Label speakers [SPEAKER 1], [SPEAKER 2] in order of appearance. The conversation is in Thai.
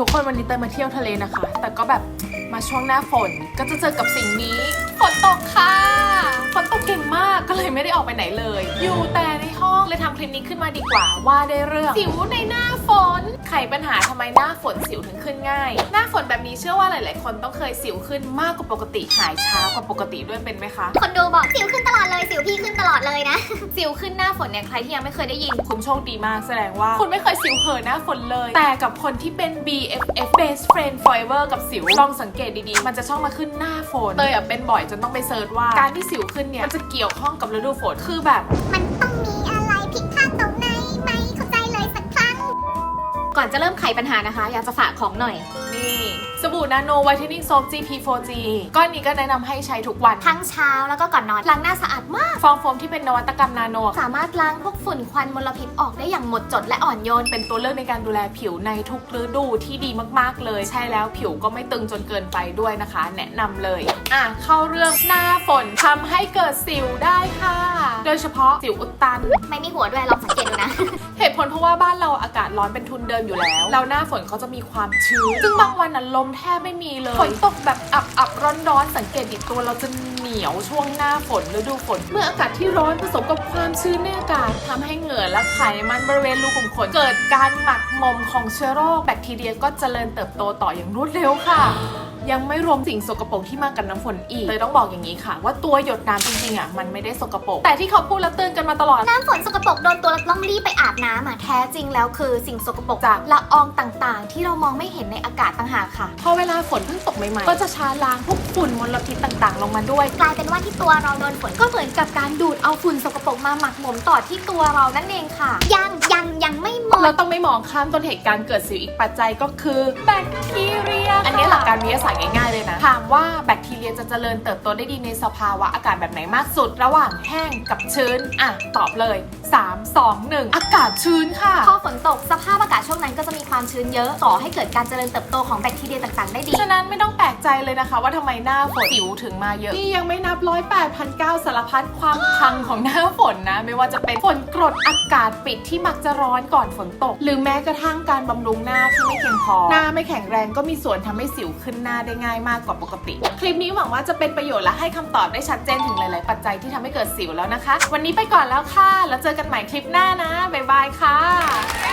[SPEAKER 1] ทุกคนวันนี้เตยมาเที่ยวทะเลนะคะ แต่ก็แบบมาช่วงหน้าฝนก็จะเจอกับสิ่งนี้ฝนตกค่ะฝนตกเก่งมากก็เลยไม่ได้ออกไปไหนเลย อยู่แต่ในห้องเลยทำคลิปนี้ขึ้นมาดีกว่า ว่าได้เรื่องสิวในหน้าฝนไขปัญหาทำไมหน้าฝนสิวถึงขึ้นง่าย หน้าฝนแบบนี้เชื่อว่าหลาย ๆ คนต้องเคยสิวขึ้นมากกว่าปกติหายช้ากว่าปกติด้วยเป็นไหมคะ
[SPEAKER 2] คนดูบอกสิวขึ้น พี่ขึ้นตลอดเลยนะ
[SPEAKER 1] สิวขึ้นหน้าฝนเนี่ยใครที่ยังไม่เคยได้ยินคุณโชคดีมากแสดงว่า คุณไม่เคยสิวเห่อหน้าฝนเลย แต่กับคนที่เป็น BFF Best Friend Forever กับสิวลองสังเกตดีๆ มันจะชอบมาขึ้นหน้าฝนเตยอะเป็นบ่อยจนต้องไปเซิร์ชว่าการที่สิวขึ้นเนี่ยมันจะเกี่ยวข้องกับฤดูฝนคือแบบ
[SPEAKER 2] มันต้อง ก่อนจะเริ่มไขปัญหานะคะ อยากจะฝากของหน่อย
[SPEAKER 1] นี่ สบู่นาโนไวท์เทนนิ่งโซฟ GP4G ก้อนนี้ก็แนะนำให้ใช้ทุกวัน
[SPEAKER 2] ทั้งเช้าแล้วก็ก่อนนอนล้างหน้าสะอาดมาก
[SPEAKER 1] ฟองโฟมที่เป็นนวัตกรรมนาโน
[SPEAKER 2] สามารถล้างพวกฝุ่นควันมลพิษออกได้อย่างหมดจดและอ่อนโยน
[SPEAKER 1] เป็นตัวเลือกในการดูแลผิวในทุกฤดูที่ดีมากๆเลย ใช่แล้วผิวก็ไม่ตึงจนเกินไปด้วยนะคะ แนะนำเลย อะเข้าเรื่องหน้าฝนทำให้เกิดสิวได้ค่ะ โดยเฉพาะสิวอุดตัน
[SPEAKER 2] ไม่มีหัวด้วยลองสังเกตดูนะะ
[SPEAKER 1] ว่าบ้านเราอากาศร้อนเป็นทุนเดิมอยู่แล้วแล้วหน้าฝนเขาจะมีความชื้น ซึ่งบางวันน่ะลมแทบไม่มีเลยฝนตกแบบอับอับร้อนร้อนสังเกตดิตัวเราจะเหนียวช่วงหน้าฝนฤดูฝน เมื่ออากาศที่ร้อนผสมกับความชื้นในอากาศทำให้เหงื่อและไขมันบริเวณรูขุมขนเกิดการหมักหมมของเชื้อโรคแบคทีเรียก็เจริญเติบโตต่ออย่างรวดเร็วค่ะ ยังไม่รวมสิ่งสกปรกที่มากับน้ำฝนอีกเลยต้องบอกอย่างนี้ค่ะ ว่าตัวหยดน้ำจริงๆอะมันไม่ได้สกปรกแต่ที่เขาพูดและเตือนกันมาตลอด
[SPEAKER 2] น้ำฝนสกปรกโดนตัวเราต้องรีบไปอาบน้ำอะแท้จริงแล้วคือสิ่งสกปรก
[SPEAKER 1] จาก
[SPEAKER 2] ละอองต่างๆ ที่เรามองไม่เห็นในอากาศต่างหากค่ะ
[SPEAKER 1] พอเวลาฝนเพิ่งตกใหม่ๆ ก็จะช้าล้างพวกฝุ่นมลพิษต่างๆ ลงมาด้วย
[SPEAKER 2] กลายเป็นว่าที่ตัวเราโดนฝนก็เหมือนกับการดูดเอาฝุ่นสกปรกมาหมักหมมต่อที่ตัวเรานั่นเองค่ะ ยังยังยังไม่หมด
[SPEAKER 1] เราต้องไม่มองข้ามต้นเหตุการณ์เกิดสิวอีกปัจจัยก็คือแบคทีเรีย อันนี้หลักการวิทยาศาสตร์ง่ายๆเลยนะ ถามว่าแบคทีเรียจะเจริญเติบโตได้ดีในสภาวะอากาศแบบไหนมากสุด ระหว่างแห้งกับชื้น อะ ตอบเลย 3 2 1 อากาศชื้นค่ะ
[SPEAKER 2] พอฝนตกสภาพอากาศช่วงนั้นก็จะมีความชื้นเยอะก่อให้เกิดการเจริญเติบโตของแบคทีเรียต่างๆได้ดี
[SPEAKER 1] ฉะนั้นไม่ต้องแปลกใจเลยนะคะ ว่าทำไมหน้าฝนสิวถึงมาเยอะ นี่ยังไม่นับร้อยแปดพันเก้าสารพัดความพังของหน้าฝนนะ ไม่ว่าจะเป็นฝนกรดอากาศปิดที่มักจะร้อนก่อนฝนตก หรือแม้กระทั่งการบำรุงหน้าที่ไม่เพียงพอ หน้าไม่แข็งแรงก็มีส่วนทำให้สิวขึ้นหน้าได้ง่ายมากกว่าปกติ คลิปนี้หวังว่าจะเป็นประโยชน์และให้คำตอบได้ชัดเจนถึงหลาย ๆ ปัจจัยที่ทำให้เกิดสิวแล้วนะคะ วันนี้ไปก่อนแล้วค่ะ แล้วเจอกันใหม่คลิปหน้านะบ๊ายบายค่ะ